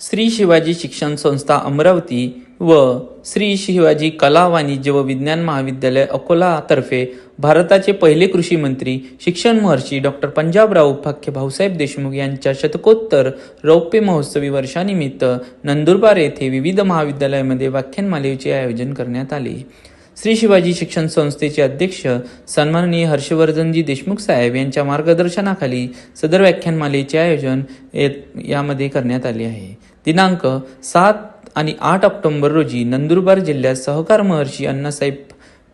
श्री शिवाजी शिक्षण संस्था अमरावती व श्री शिवाजी कला वाणिज्य व विज्ञान महाविद्यालय अकोलातर्फे भारताचे पहिले कृषी मंत्री शिक्षण महर्षी डॉक्टर पंजाबराव उपाख्य भाऊसाहेब देशमुख यांच्या शतकोत्तर रौप्य महोत्सवी वर्षानिमित्त नंदुरबार येथे विविध महाविद्यालयामध्ये व्याख्यानमालेचे आयोजन करण्यात आले. श्री शिवाजी शिक्षण संस्थेचे अध्यक्ष सन्माननीय हर्षवर्धनजी देशमुख साहेब यांच्या मार्गदर्शनाखाली सदर व्याख्यानमालेचे आयोजन यामध्ये करण्यात आले आहे. दिनांक सात आणि आठ ऑक्टोंबर रोजी नंदुरबार जिल्ह्यात सहकार महर्षी Annasaheb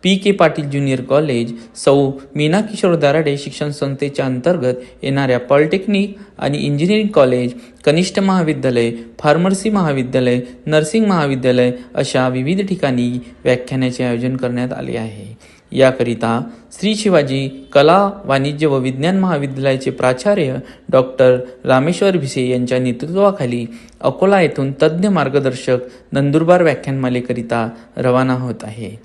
P K Patil junior college सौ मीना किशोर दराडे शिक्षण संस्थेच्या अंतर्गत येणाऱ्या पॉलिटेक्निक आणि इंजिनिअरिंग कॉलेज कनिष्ठ महाविद्यालय फार्मसी महाविद्यालय नर्सिंग महाविद्यालय अशा विविध ठिकाणी व्याख्यानाचे आयोजन करण्यात आले आहे. याकरिता श्री शिवाजी कला वाणिज्य व विज्ञान महाविद्यालयाचे प्राचार्य डॉक्टर रामेश्वर भिसे यांच्या नेतृत्वाखाली अकोला येथून तज्ज्ञ मार्गदर्शक नंदुरबार व्याख्यानमालेकरिता रवाना होत आहे.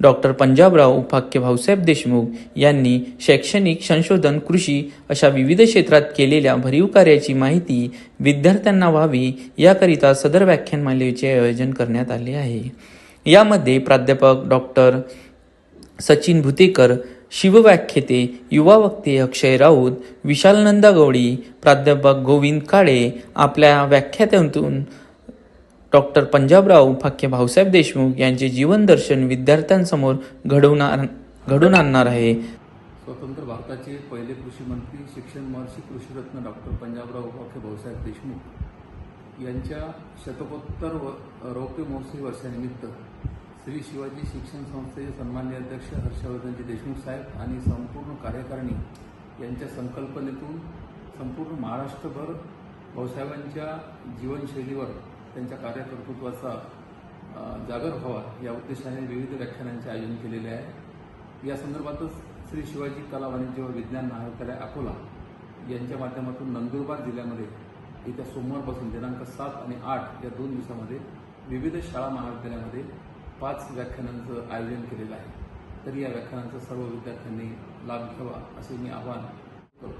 डॉक्टर पंजाबराव उपाख्य भाऊसाहेब देशमुख यांनी शैक्षणिक संशोधन कृषी अशा विविध क्षेत्रात केलेल्या भरीव कार्याची माहिती विद्यार्थ्यांना व्हावी याकरिता सदर व्याख्यानमालेचे आयोजन करण्यात आले आहे. यामध्ये प्राध्यापक डॉक्टर सचिन भुतेकर शिवव्याख्यते युवा वक्ते अक्षय राऊत विशाल नंदा गवळी प्राध्यापक गोविंद काळे आपल्या व्याख्यात्यांतून डॉक्टर पंजाबराव फाक्य भाऊसाहेब देशमुख यांचे जीवनदर्शन विद्यार्थ्यांसमोर घडवणार घडून आणणार आहे. स्वतंत्र भारताचे पहिले कृषी मंत्री शिक्षण महर्षी कृषीरत्न डॉक्टर पंजाबराव उपाख्य भाऊसाहेब देशमुख यांच्या शतकोत्तर व रौप्य महोत्सवी वर्षानिमित्त श्री शिवाजी शिक्षण संस्थेचे सन्मान्य अध्यक्ष हर्षवर्धनजी देशमुख साहेब आणि संपूर्ण कार्यकारिणी यांच्या संकल्पनेतून संपूर्ण महाराष्ट्रभर भाऊसाहेबांच्या जीवनशैलीवर त्यांच्या कार्यकर्तृत्वाचा जागर व्हावा या उद्देशाने विविध व्याख्यानांचे आयोजन केलेले आहे. या संदर्भातच श्री शिवाजी कला वाणिज्य व विज्ञान महाविद्यालय अकोला यांच्या माध्यमातून नंदुरबार जिल्ह्यामध्ये येत्या सोमवारपासून दिनांक सात आणि आठ या दोन दिवसामध्ये विविध शाळा महाविद्यालयामध्ये पाच व्याख्यानांचं आयोजन केलेलं आहे. तरी या व्याख्यानांचा सर्व विद्यार्थ्यांनी लाभ घ्यावा असे मी आवाहन करतो.